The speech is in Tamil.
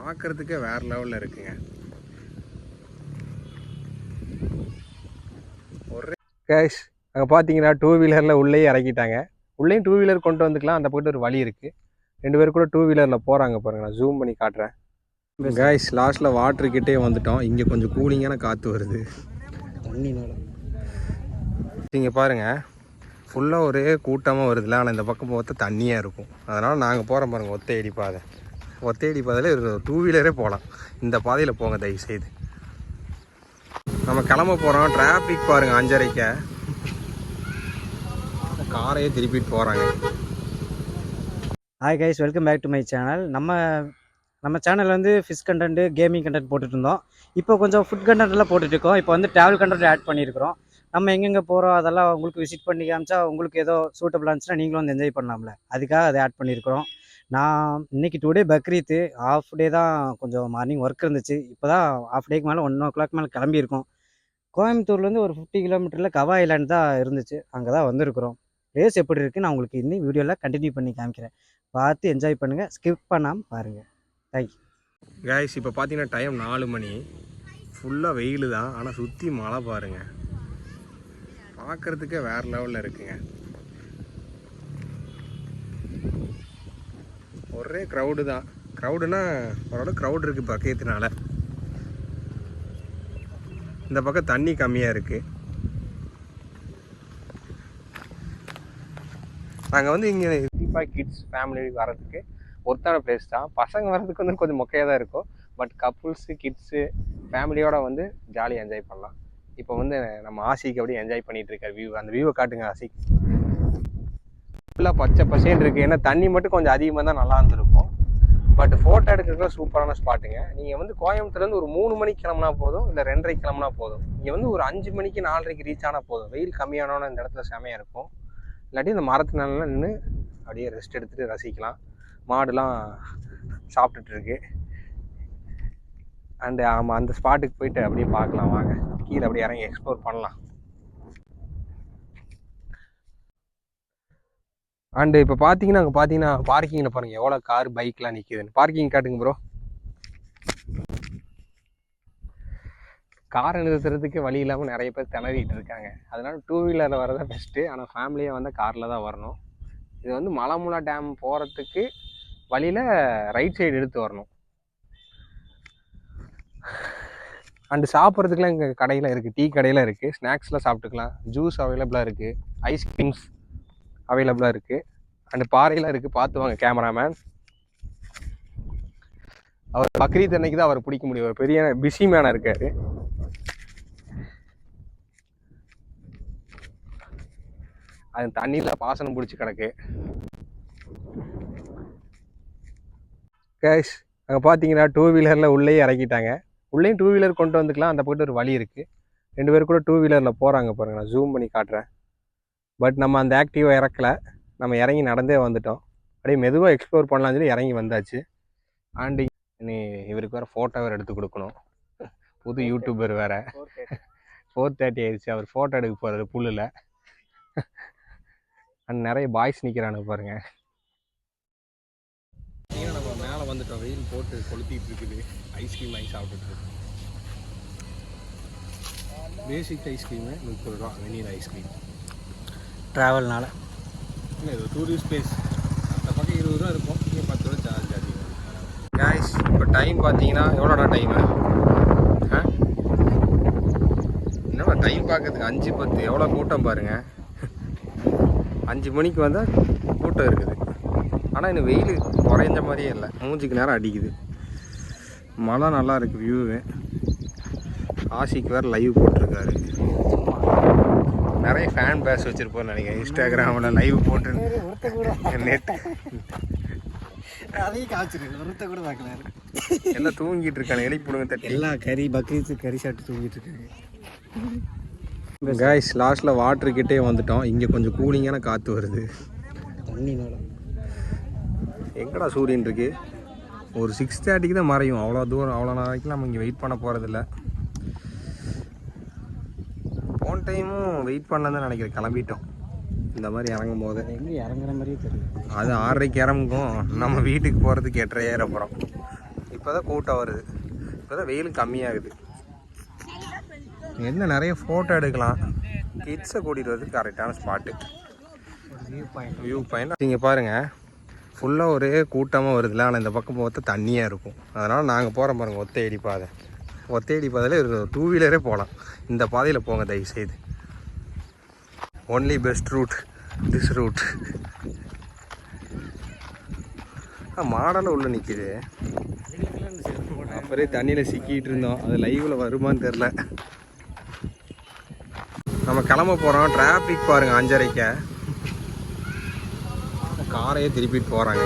பார்க்குறதுக்கே வேறு லெவலில் இருக்குங்க. ஒரே கேஷ் அங்கே பார்த்தீங்கன்னா டூ வீலரில் உள்ளே இறக்கிட்டாங்க. உள்ளேயும் டூ வீலர் கொண்டு வந்துக்கலாம். அந்த பக்கத்து ஒரு வழி இருக்குது ரெண்டு பேர் கூட டூ வீலரில் போகிறாங்க பாருங்க. நான் ஜூம் பண்ணி காட்டுறேன். கேஷ் லாஸ்ட்டில் வாட்டர்கிட்டே வந்துட்டோம். இங்கே கொஞ்சம் கூலிங்கான காற்று வருது. தண்ணினால. இங்கே பாருங்க. ஃபுல்லாக ஒரே கூட்டமாக வருதுல்ல ஆனால் இந்த பக்கம் பார்த்தா தண்ணியாக இருக்கும். அதனால் நாங்கள் போகிறோம் பாருங்கள் ஒத்தையடி பாதை. ஒத்தேடி பாதையில் ஒரு டூ வீலரே போகலாம் இந்த பாதையில் போங்க தயவு செய்து நம்ம கிளம்ப போகிறோம் டிராஃபிக் பாருங்கள் அஞ்சரைக்க. காரையே திருப்பிட்டு போகிறாங்க hi guys welcome back to my channel நம்ம நம்ம சேனல் வந்து ஃபிஷ் கண்டென்ட் கேமிங் கண்டென்ட் போட்டுட்டு இருந்தோம் இப்போ கொஞ்சம் ஃபுட் கண்டென்ட் எல்லாம் இப்போ வந்து ட்ராவல் கண்டென்ட் ஆட் பண்ணியிருக்கிறோம். நம்ம எங்கெங்கே போகிறோம் அதெல்லாம் உங்களுக்கு விசிட் பண்ணி காமிச்சா உங்களுக்கு ஏதோ சூட்டபிளாக இருந்துச்சுன்னா நீங்களும் வந்து என்ஜாய் பண்ணலாம்ல. அதுக்காக அதை ஆட் பண்ணியிருக்கிறோம். நான் இன்னைக்கு டுடே பக்ரீத்து ஆஃப் டே தான் கொஞ்சம் மார்னிங் ஒர்க் இருந்துச்சு. இப்போ தான் ஆஃப் டேக்கு மேலே ஒன் ஓ கிளாக் மேலே கிளம்பியிருக்கோம். கோயம்புத்தூர்லேருந்து ஒரு ஃபிஃப்டி கிலோமீட்டரில் கவா ஐலாண்ட் தான் இருந்துச்சு. அங்கே தான் வந்திருக்கிறோம். ரேஸ் எப்படி இருக்குது நான் உங்களுக்கு இன்னும் வீடியோவில் கண்டினியூ பண்ணி காமிக்கிறேன். பார்த்து என்ஜாய் பண்ணுங்கள் ஸ்கிப் பண்ணாமல் பாருங்கள் தேங்க்யூ கைஸ் இப்போ பார்த்தீங்கன்னா டைம் நாலு மணி. ஃபுல்லாக வெயில் தான் ஆனால் சுற்றி மழை பாருங்கள் பார்க்குறதுக்கே வேறு லெவலில் இருக்குங்க. ஒரே க்ரௌடு தான். க்ரௌடுனா ஓரளவு க்ரௌட் இருக்குது பக்கத்துனால. இந்த பக்கம் தண்ணி கம்மியாக இருக்குது நாங்கள் வந்து இங்கே தீபா கிட்ஸ் ஃபேமிலி வரதுக்கு ஒருத்தான பிளேஸ் தான். பசங்க வர்றதுக்கு வந்து கொஞ்சம் மொக்கையாக தான் இருக்கும். பட் கப்புள்ஸு கிட்ஸு ஃபேமிலியோடு வந்து ஜாலியாக என்ஜாய் பண்ணலாம். இப்போ வந்து நம்ம ஆசிக்கு அப்படியே என்ஜாய் பண்ணிகிட்டு இருக்கார் வியூ அந்த வியூவை காட்டுங்க ஆசிக் ஃபுல்லாக பச்சை பசேன்னு இருக்குது ஏன்னா தண்ணி மட்டும் கொஞ்சம் அதிகமாக தான் நல்லா இருந்திருக்கும். பட் ஃபோட்டோ எடுக்கிறதுக்கு சூப்பரான ஸ்பாட்டுங்க நீங்கள் வந்து கோயம்புத்தூர்லேருந்து ஒரு மூணு மணிக்கு கிளம்புனா போதும் இல்லை ரெண்டரைக்கு கிளம்புனா போதும். இங்கே வந்து ஒரு அஞ்சு மணிக்கு நாலரைக்கு ரீச் ஆனால் போதும். வெயில் கம்மியானோன்னு இந்த இடத்துல செமையாக இருக்கும். இல்லாட்டி இந்த மரத்து நிழல்ல நின்று அப்படியே ரெஸ்ட் எடுத்துகிட்டு ரசிக்கலாம். மாடுலாம் சாப்பிட்டுட்டுருக்கு அண்டு ஆமாம் அந்த ஸ்பாட்டுக்கு போயிட்டு அப்படியே பார்க்கலாம். வாங்க. கீழே அப்படியே இறங்கி எக்ஸ்ப்ளோர் பண்ணலாம். அண்டு இப்போ பார்த்தீங்கன்னா அங்கே பார்த்தீங்கன்னா பார்க்கிங்கில் பாருங்கள் எவ்வளோ கார் பைக்லாம் நிற்கிதுன்னு பார்க்கிங் காட்டுங்க ப்ரோ காரை நிறுத்துறதுக்கு வழி இல்லாமல் நிறைய பேர் திணறிட்டு இருக்காங்க. அதனால் டூ வீலரில் வரதான் பெஸ்ட்டு ஆனால் ஃபேமிலியாக வந்தால் காரில் தான் வரணும். இது வந்து மலமுலா டேம் போகிறதுக்கு வழியில் ரைட் சைடு எடுத்து வரணும். அண்டு சாப்பிட்றதுக்குலாம் இங்கே கடையில் இருக்குது டீ கடையில் இருக்குது ஸ்நாக்ஸ்லாம் சாப்பிட்டுக்கலாம். ஜூஸ் அவைலபிளாக இருக்குது ஐஸ்கிரீம்ஸ் அவைலபிளாக இருக்குது அண்டு பாறையெல்லாம் இருக்குது பார்த்து வாங்க கேமராமேன் அவர் பக்ரீத் அன்னைக்கு தான் அவரை பிடிக்க முடியும். ஒரு பெரிய பிஸி மேனாக இருக்கார். அது தண்ணியில் பாசனம் பிடிச்சி கிடக்கு. கேஷ் அங்கே பார்த்தீங்கன்னா டூ வீலரில் உள்ளே இறக்கிட்டாங்க. உள்ளேயும் டூ வீலர் கொண்டு வந்துக்கலாம். அந்த பக்கத்து ஒரு வழி இருக்குது ரெண்டு பேர் கூட டூ வீலரில் போகிறாங்க பாருங்க. நான் ஜூம் பண்ணி காட்டுறேன். பட் நம்ம அந்த ஆக்டிவாக இறக்கல. நம்ம இறங்கி நடந்தே வந்துட்டோம். அப்படியே மெதுவாக எக்ஸ்ப்ளோர் பண்ணலாம்னு சொல்லி இறங்கி வந்தாச்சு. அண்டு இனி இவருக்கு வேறு ஃபோட்டோ வேறு எடுத்து கொடுக்கணும். புது யூடியூபர் வேறு. ஃபோர் தேர்ட்டி ஆயிடுச்சு. அவர் ஃபோட்டோ எடுக்க போகிறாரு புல்லில். அண்ட் நிறைய பாய்ஸ் நிற்கிறானுங்க பாருங்க. நம்ம மேலே வந்துட்டோம்? வெயில் போட்டு கொளுத்திட்டு இருக்குது. ஐஸ்கிரீம் வாங்கி சாப்பிட்டுட்டு பேசிக் ஐஸ்கிரீமு முப்பது ரூபா. வெனிலா ஐஸ்கிரீம் ட்ராவல்னால இல்லை இது டூரிஸ்ட் பிளேஸ் அந்த பக்கம் இருபது ரூபா இருக்கும். இங்கே பத்து ரூபா சார்ஜ் அதிகம். கேஸ் இப்போ டைம் பார்த்தீங்கன்னா எவ்வளோடா டைமு ஆ? என்னடா டைம் பார்க்கறதுக்கு அஞ்சு பத்து எவ்வளோ கூட்டம் பாருங்கள் அஞ்சு மணிக்கு வந்தால் கூட்டம் இருக்குது. ஆனால் இன்னும் வெயில் குறைஞ்ச மாதிரியே இல்லை. மூஞ்சிக்கு நேரம் அடிக்குது. மழை நல்லா இருக்குது வியூவு ஆசிக்கு வேறு லைவ் போட்டிருக்காரு. நிறைய ஃபேன் பேஸ் வச்சுருப்போம்னு நினைக்கிறேன். இன்ஸ்டாகிராமில் லைவ் போட்டு நெட் அதையும் காய்ச்சிருக்கு ஒருத்த கூட பார்க்கல எல்லாம் தூங்கிட்டு இருக்கானு எழுப்பிடுங்க தட்டி. எல்லா கறி பக்ரீத்து கறி சாப்பிட்டு தூங்கிட்டு இருக்காங்க. கைஸ் லாஸ்ட்டில் வாட்டர் கிட்டே வந்துட்டோம். இங்கே கொஞ்சம் கூலிங்கான காற்று வருது. தண்ணினால எங்கடா சூரியன் இருக்கு? ஒரு சிக்ஸ் தேர்ட்டிக்கு தான் மறையும். அவ்வளோ தூரம் அவ்வளோ நாளைக்கு நம்ம இங்கே வெயிட் பண்ண போகிறதில்ல போன டைமும் வெயிட் பண்ணதான் நினைக்கிறேன். கிளம்பிட்டோம். இந்த மாதிரி இறங்கும் போது எங்கே இறங்குற மாதிரியே தெரியல அது ஆறரைக்கு இறங்கும். நம்ம வீட்டுக்கு போகிறதுக்கு எட்டரை ஏற போகிறோம் இப்போ தான் கூட்டம் வருது. இப்போ தான் வெயிலும் கம்மியாகுது. என்ன நிறைய ஃபோட்டோ எடுக்கலாம். கிட்ஸை கூட்டிகிட்டு வரதுக்கு கரெக்டான spot view point view point நீங்கள் பாருங்கள் ஃபுல்லாக ஒரே கூட்டமாக வருதுல்ல ஆனால் இந்த பக்கம் பார்த்தா தண்ணியாக இருக்கும். அதனால் நாங்கள் போகிறோம் பாருங்கள் ஒத்தையடி பாதை ஒத்தையடி பாதையில் ஒரு டூ வீலரே போகலாம். இந்த பாதையில் போங்க தயவு செய்து only best route this route மாடலில் உள்ளே நிற்கிது அப்புறே தண்ணியில் சிக்கிட்டு இருந்தோம். அது லைவில் வருமான்னு தெரில நம்ம கிளம்ப போகிறோம் டிராஃபிக் பாருங்கள் அஞ்சரைக்க. காரையே திருப்பிட்டு போகிறாங்க